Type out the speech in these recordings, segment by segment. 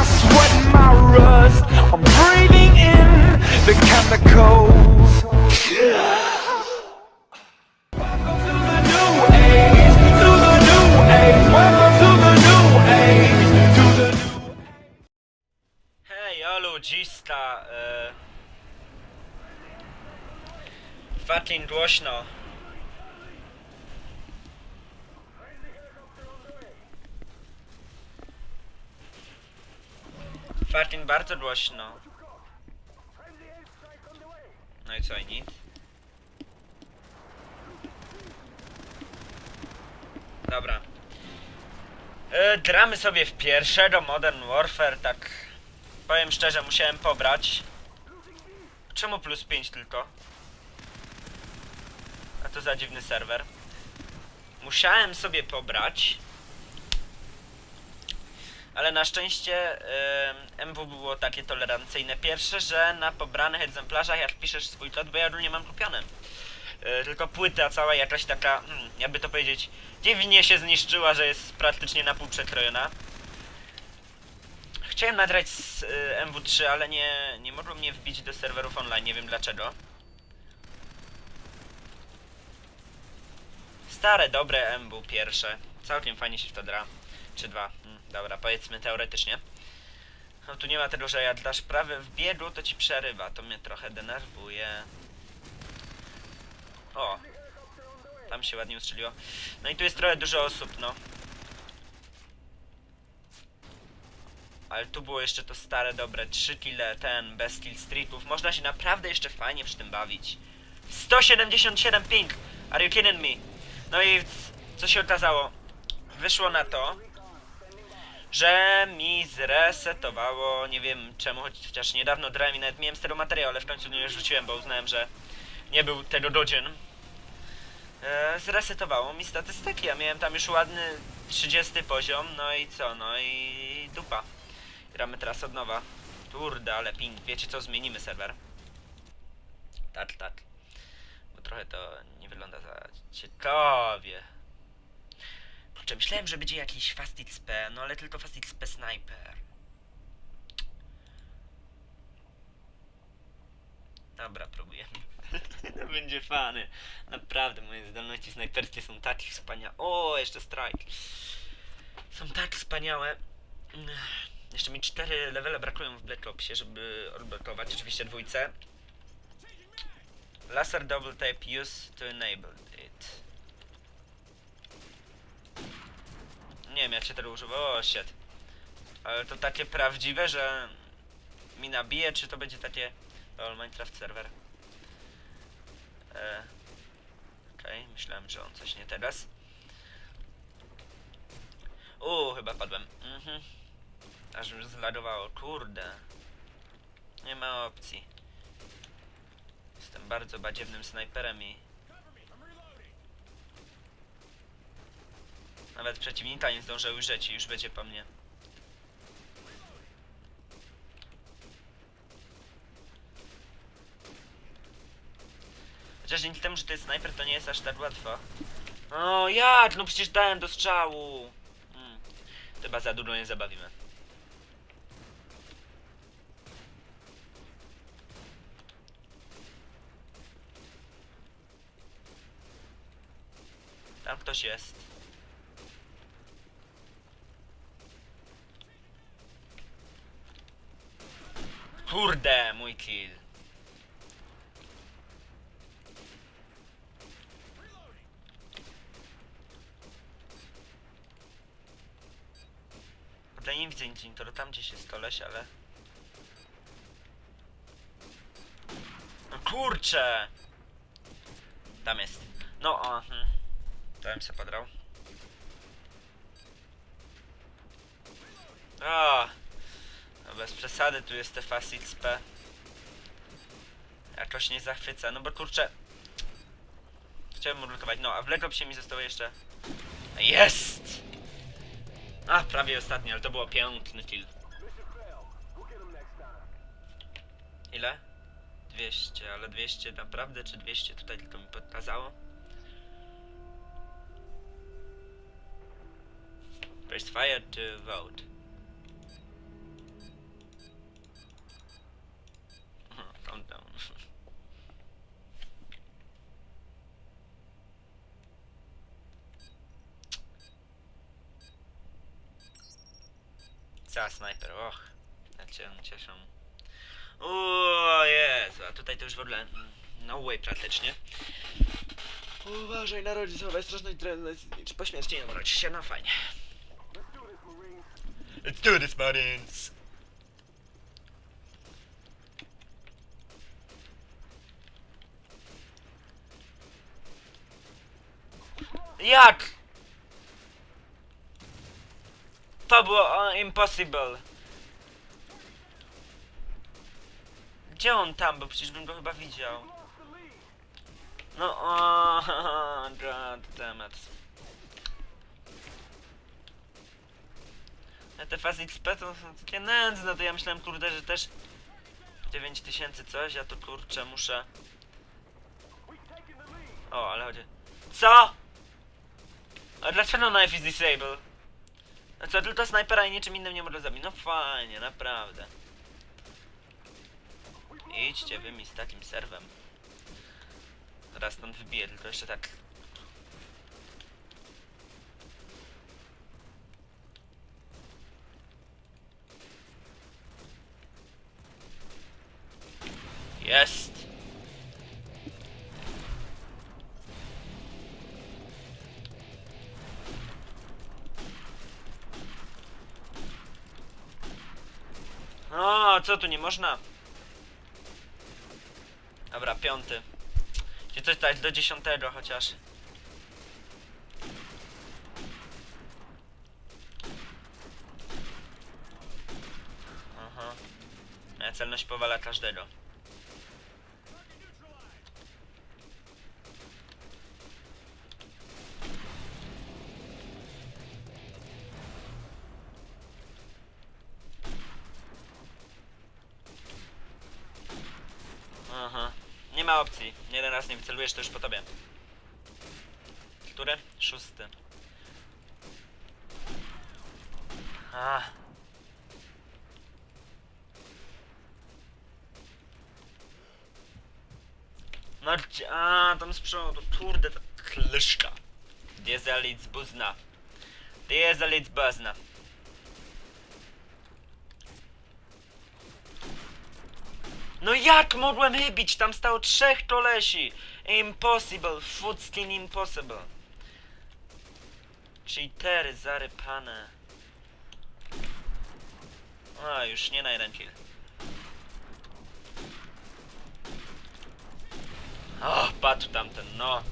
my sweat and my rust. I'm breathing in the chemicals. Welcome to the new age, to the new age. Welcome to the new age, to the new e... Fucking głośno. Fucking bardzo głośno. No i co, i nic? Dobra. Gramy sobie w pierwszego Modern Warfare, tak Powiem szczerze, musiałem pobrać. Czemu plus 5 tylko? A to za dziwny serwer. Musiałem sobie pobrać. Ale na szczęście MW było takie tolerancyjne. Pierwsze, że na pobranych egzemplarzach jak piszesz swój kod, bo ja nie mam kupiony. E, tylko płyta cała jakaś taka, hmm, jakby to powiedzieć, dziwnie się zniszczyła, że jest praktycznie na pół przekrojona. Chciałem nagrać z y, MW3, ale nie, nie mogło mnie wbić do serwerów online, nie wiem dlaczego. Stare, dobre MW pierwsze. Całkiem fajnie się w to gra. Czy dwa. Hmm, dobra, powiedzmy teoretycznie. No tu nie ma tego, że jak dasz prawy w biegu, to ci przerywa. To mnie trochę denerwuje. O! Tam się ładnie ustrzeliło. No i tu jest trochę dużo osób, no. Ale tu było jeszcze to stare, dobre 3 kile, ten, bez kill streaków. Można się naprawdę jeszcze fajnie przy tym bawić. 177 ping! Are you kidding me? No i co się okazało? Wyszło na to, że mi zresetowało, nie wiem czemu, chociaż niedawno grałem i nawet miałem z tego materiał, ale w końcu nie rzuciłem, bo uznałem, że nie był tego godzin. E, zresetowało mi statystyki, ja miałem tam już ładny 30 poziom, no i co, no i dupa. Gramy teraz od nowa. Kurde, ale ping. Wiecie co? Zmienimy serwer. Tak, tak. Bo trochę to nie wygląda za ciekawie. Kurczę, myślałem, że będzie jakiś Fast XP, no ale tylko Fast XP Sniper. Dobra, próbujemy. to będzie fany. Naprawdę, moje zdolności snajperskie są tak wspaniałe. O, jeszcze strike. Są tak wspaniałe. Jeszcze mi 4 levele brakują w Black Opsie, żeby odblokować oczywiście dwójce. Laser double tape use to enable Nie wiem jak się tego używa. O shit. Ale to takie prawdziwe, że mi nabije, czy to będzie takie All Minecraft serwer? E, Okej, myślałem, że on coś nie teraz. Uuu, chyba padłem. Mhm. Aż już zlagowało. Kurde. Nie ma opcji. Jestem bardzo badziewnym snajperem i... Nawet przeciwnika nie zdążę ujrzeć i już będzie po mnie. Chociaż dzięki temu, że to jest snajper, to nie jest aż tak łatwo. O, jak? No przecież dałem do strzału. Hmm. Chyba za dużo nie zabawimy. Tam ktoś jest. Kurde, mój kill. Kurde, nie widzę nic, to tam gdzieś jest koleś, ale... No kurcze! Tam jest. No, o, hmm. To bym se podrał. O! Bez przesady, tu jest te XP. Jakoś nie zachwyca, no bo kurczę... Chciałem odblokować, no a w Black Opsie mi zostało jeszcze... Jest! A, prawie ostatni, ale to było piękny kill. Ile? 200, ale 200 naprawdę, czy 200 tutaj tylko mi pokazało? Press fire to vote. Och. Ja cię cieszę. O Jezu, a tutaj to już w ogóle mm, no way praktycznie. Uważaj, narodzi sobie ostrożność, czy po śmierci nie narodzi się, no fajnie. Let's do this, Marines! Jak? To było impossible. Gdzie on tam? Bo przecież bym go chyba widział. No, o, god damn it. A te fazy XP to są takie nędzne, to ja myślałem, kurde, że też 9000 coś, ja to kurczę muszę... O, ale chodzi... Co? A dlaczego knife is disabled? No co, tylko snajpera i niczym innym nie może zabić? No fajnie, naprawdę. Idźcie wy mi z takim serwem. Zaraz stąd wybiję, tylko jeszcze tak... Jest! O, co tu nie można? Dobra, piąty. Czy coś dać do dziesiątego chociaż? Aha. Celność powala każdego. Ma opcji. Jeden raz nie wycelujesz, to już po tobie. Który? Szósty. A. No gdzie? A, tam z przodu. Kurde, ta klyszka. Gdzie jest Elic Buzna? Gdzie jest Elic Buzna? No jak mogłem wybić? Tam stało trzech kolesi. Impossible. Food skin impossible. Cheatery zarypane. A, już nie na jeden kill. O, padł tamten, no.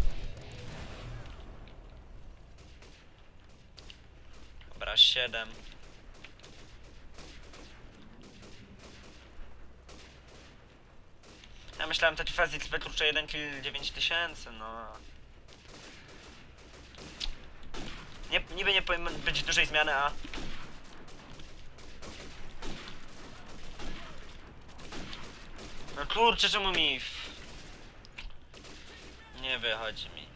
Dobra, siedem. Ja myślałem, taki faz XP kurczę 1 kill 9000, no. Nie, niby nie powinno być dużej zmiany, a... No kurczę, czemu mi... Nie wychodzi mi.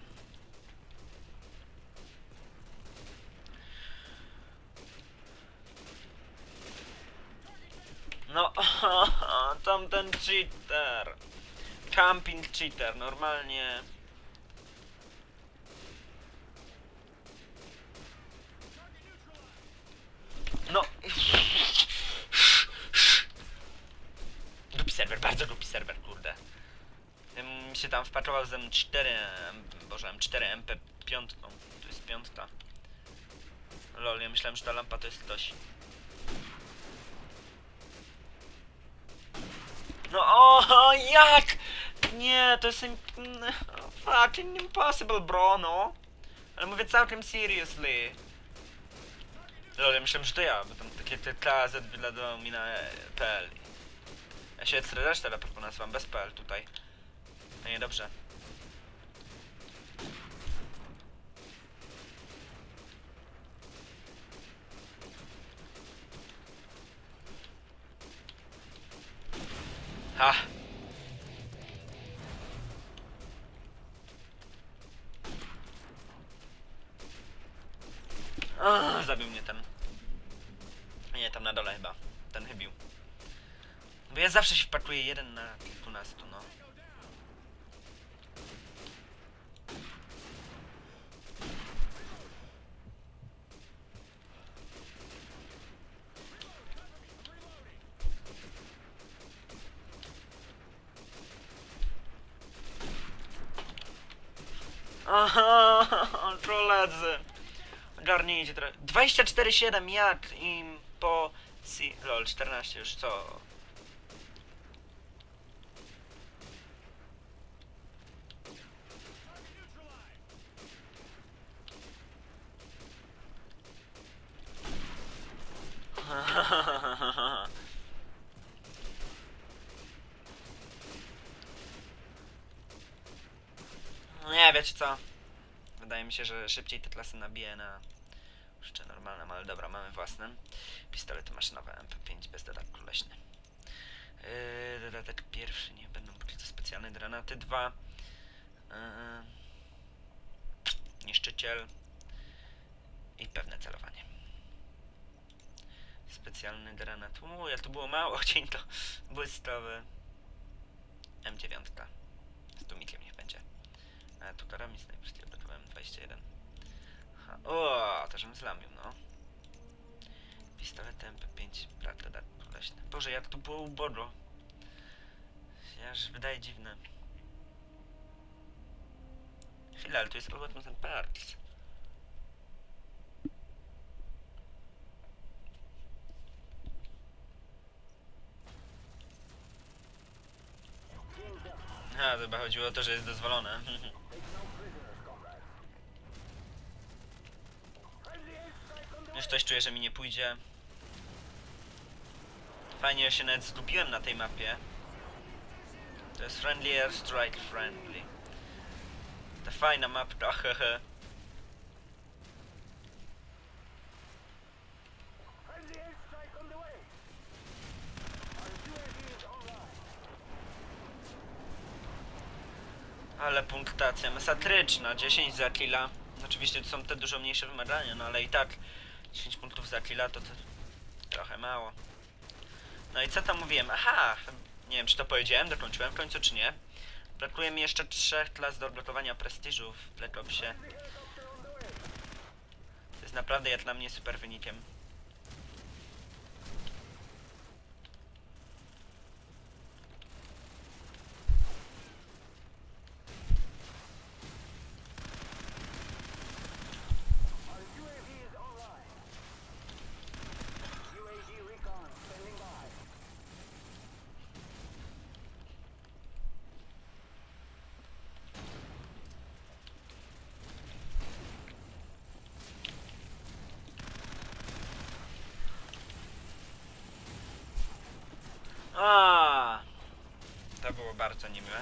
No, tamten cheater. Camping cheater, normalnie. No. Głupi serwer, bardzo głupi serwer, kurde. Ja się tam wpaczował z M4, em, boże, M4 MP5, to jest piątka. Lol, ja myślałem, że ta lampa to jest ktoś. No o, jak? Nie, to jest fucking impossible, bro, no. Ale mówię całkiem seriously. Lol, ja myślałem, że to ja, bo tam takie te KZ wyladowało mi na e, PL. Ja się resztę raport nazwam bez PL tutaj. No nie, dobrze. Ha! Zabił mnie ten. Nie, tam na dole chyba. Ten chybił. Bo ja zawsze się wpakuję jeden na kilkunastu, no. Aha, koledzy. Ogarnijcie trochę. 24-7 jak im po... Si... Lol, 14 już, co? No nie, wiecie co? Wydaje mi się, że szybciej te klasy nabiję na normalne, ale dobra, mamy własne. Pistolety maszynowe MP5 bez dodatku leśny. Yy, dodatek pierwszy, nie będą pokryte specjalne granaty. Dwa. Yy, niszczyciel. I pewne celowanie. Specjalny granat. Uuu, jak to było mało, cień to błyskowy. M9. Z tumikiem niech będzie. A tu karami snajperski obrotowałem 21. O, to żebym zlamił, no. Pistolet MP5, brak dodatku leśny. Boże, jak tu było ubogo. Się aż wydaje dziwne. Chwila, ale tu jest Always and Parts. A, chyba chodziło o to, że jest dozwolone. Już coś czuję, że mi nie pójdzie. Fajnie się nawet zgubiłem na tej mapie. To jest Friendly Airstrike Friendly. Ta fajna mapka, hehe. Ale punktacja masatryczna, 10 za killa. Oczywiście to są te dużo mniejsze wymagania, no ale i tak 10 punktów za killa to, to trochę mało. No i co tam mówiłem? Aha! Nie wiem, czy to powiedziałem, dokończyłem w końcu, czy nie. Brakuje mi jeszcze trzech klas do odblokowania prestiżu w Black Opsie. To jest naprawdę jak dla mnie super wynikiem. A, To było bardzo niemiłe.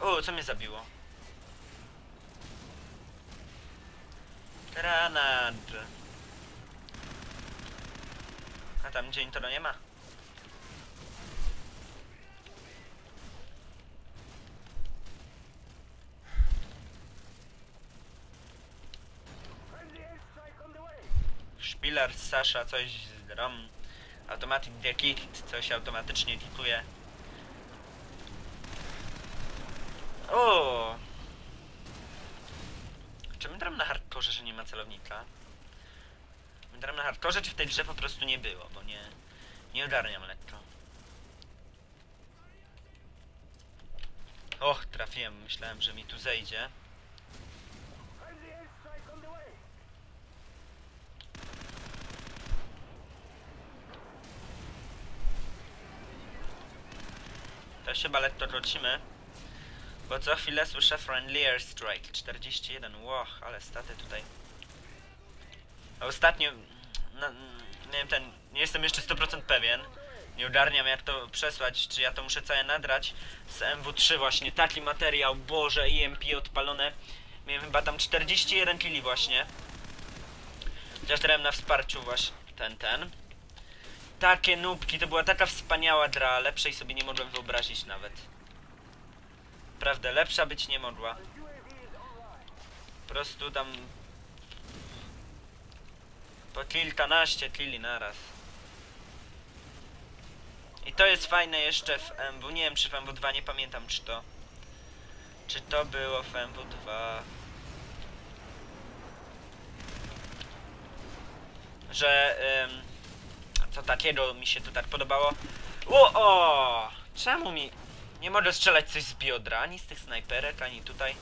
O, co mnie zabiło? Granat. A tam dzień to nie ma. Szpiler, Sasha, coś z ROM. Automatic Dekit, coś automatycznie kituje. O! Czy my gram na hardkorze, że nie ma celownika? My gram na hardkorze, czy w tej grze po prostu nie było, bo nie... Nie ogarniam lekko. Och, trafiłem, myślałem, że mi tu zejdzie. Się chyba lekko trocimy. Bo co chwilę słyszę Friendly Airstrike 41. Łoch, ale staty tutaj. Ostatnio... Na, nie wiem, ten... Nie jestem jeszcze 100% pewien. Nie ogarniam jak to przesłać, czy ja to muszę całe nadrać z MW3 właśnie. Taki materiał, boże, EMP odpalone. Miałem chyba tam 41 kili właśnie. Chociaż grałem na wsparciu właśnie ten, ten. Takie nubki, to była taka wspaniała gra, lepszej sobie nie mogłem wyobrazić nawet. Prawda, lepsza być nie mogła. Po prostu tam... Po kilkanaście killi naraz. I to jest fajne jeszcze w MW, nie wiem czy w MW2, nie pamiętam czy to... Czy to było w MW2... Że... Ym, co takiego mi się tu tak podobało. O, o! Czemu mi... Nie mogę strzelać coś z biodra, ani z tych snajperek, ani tutaj.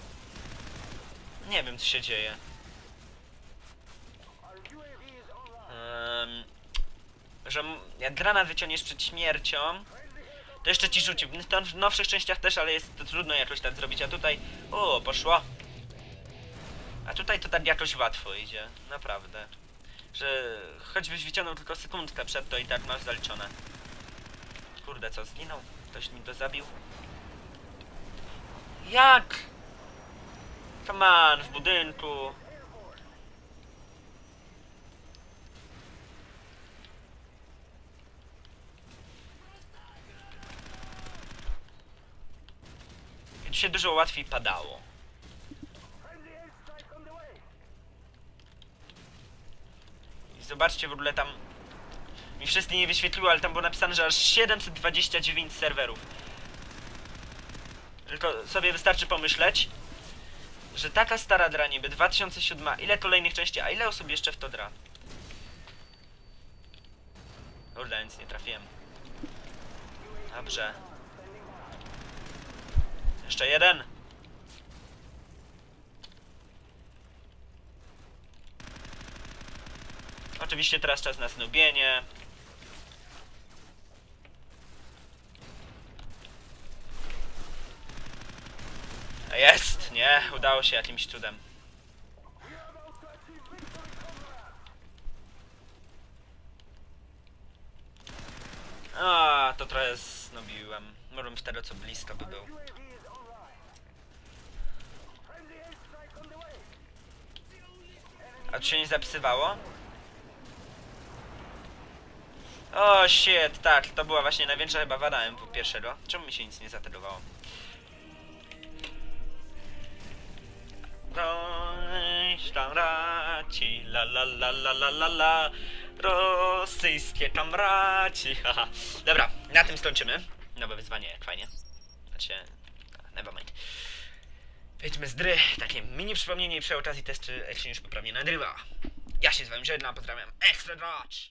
Nie wiem, co się dzieje. Um, że jak granat wyciągniesz przed śmiercią, to jeszcze ci rzuci. W nowszych częściach też, ale jest to trudno jakoś tak zrobić, a tutaj... O, poszło. A tutaj to tak jakoś łatwo idzie, naprawdę. Że choćbyś wyciągnął tylko sekundkę przed to i tak masz zaliczone. Kurde, co, zginął? Ktoś mi to zabił? Jak? Come on, w budynku. I tu się dużo łatwiej padało. Zobaczcie w ogóle tam... Mi wszystkie nie wyświetliło, ale tam było napisane, że aż 729 serwerów. Tylko sobie wystarczy pomyśleć, że taka stara dra niby 2007, ile kolejnych części, a ile osób jeszcze w to dra? Kurde, nic nie trafiłem. Dobrze. Jeszcze jeden. Oczywiście teraz czas na znubienie. Jest! Nie, udało się jakimś cudem. A, to trochę znobiłem. Bym wtedy co blisko by był. A tu się nie zapisywało? O, shit, tak, to była właśnie największa chyba wada MW pierwszego. Czemu mi się nic nie zategowało? Roś tam la la la la la la la. Rosyjskie tam raci, haha. Dobra, na tym skończymy. Nowe wyzwanie, jak fajnie. Znaczy, never mind. Wejdźmy z dry, takie mini przypomnienie przy okazji też, czy się już poprawnie nagrywa. Ja się z wami żegnam, pozdrawiam. Extra Dodge